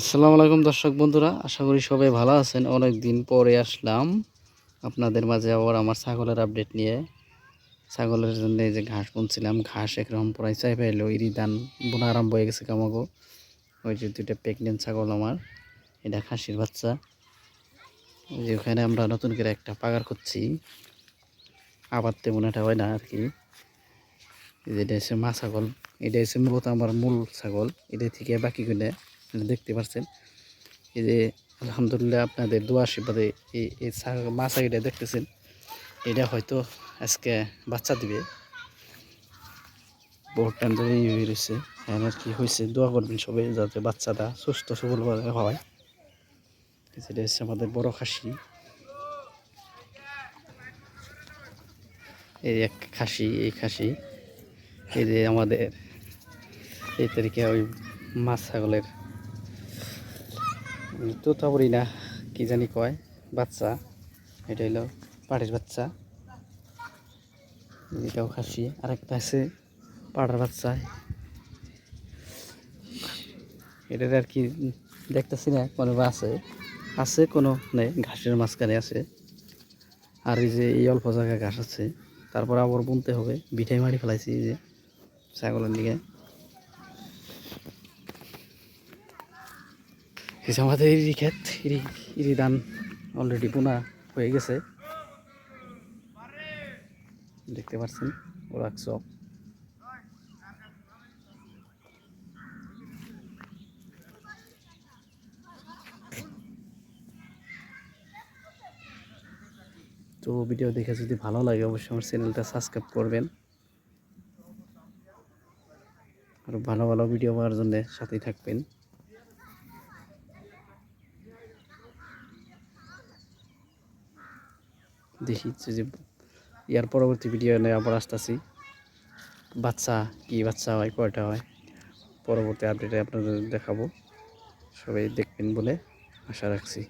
আসসালামু আলাইকুম দর্শক বন্ধুরা, আশা করি সবাই ভালো আছেন। অনেক দিন পরে আসলাম। আপনাদের মাঝে আবার আমার ছাগলের আপডেট নিয়ে। ছাগলের জন্য যে ঘাস বুনছিলাম, ঘাস একরকম প্রায় চাই পাইলো ইরি ধান বোনা আরম্ভ হয়ে গেছে কামাগো। ওই যে দুইটা প্রেগনেন্ট ছাগল আমার, এটা খাসির বাচ্চা। ওই যে ওখানে আমরা নতুন করে একটা পাগার করছি আবার তেমন এটা হয় না আর কি। এই যে এটা হচ্ছে মা ছাগল, এটা হচ্ছে মূলত আমার মূল ছাগল, এটা থেকে বাকি দেখতে পাচ্ছেন এই যে আলহামদুলিল্লাহ আপনাদের দোয়া আশীর্বাদে এই এই ছা- মা ছাগলটা দেখতেছেন। এটা হয়তো আজকে বাচ্চা দিবে। বহুত টাইম ধরে ই হয়ে রয়েছে। এখন আর কি হয়েছে দোয়া করবেন সবাই যাতে বাচ্চাটা সুস্থ সবলভাবে হয়। সেটা হচ্ছে আমাদের বড় খাসি। এই এক খাসি, এই খাসি। এই যে আমাদের এই তারিখে ওই মাছ ছাগলের তোতাপুরি না, কি জানি কয়, বাচ্চা, এটা হলো পাড়ের বাচ্চা। এটাও খাসি। আরেকটা আছে পাড়ার বাচ্চা। এটার আর কি দেখতেছি না, কোনো বা আছে। আছে কোনো নেই, ঘাসের মাঝখানে আছে। আর এই যে এই অল্প জায়গায় ঘাস আছে। তারপর আবার বুনতে হবে। বিঠাই মারি ফেলাইছি যে, ছাগলের দিকে। যে আমাদের ইরি ক্ষেত ইরি ইরি ধান অলরেডি বোনা হয়ে গেছে। দেখতে পাচ্ছেন, ওরা সব। তো ভিডিও দেখে যদি ভালো লাগে, অবশ্যই আমার চ্যানেলটা সাবস্ক্রাইব করবেন। আর ভালো ভালো ভিডিও পাওয়ার জন্য সাথেই থাকবেন। দেখি যে ইয়ার পরবর্তী ভিডিও নিয়ে আবার আসতেছি। বাচ্চা, কি বাচ্চা হয়, কয়টা হয়, পরবর্তী আপডেটে আপনাদের দেখাবো। সবাই দেখবেন বলে আশা রাখছি।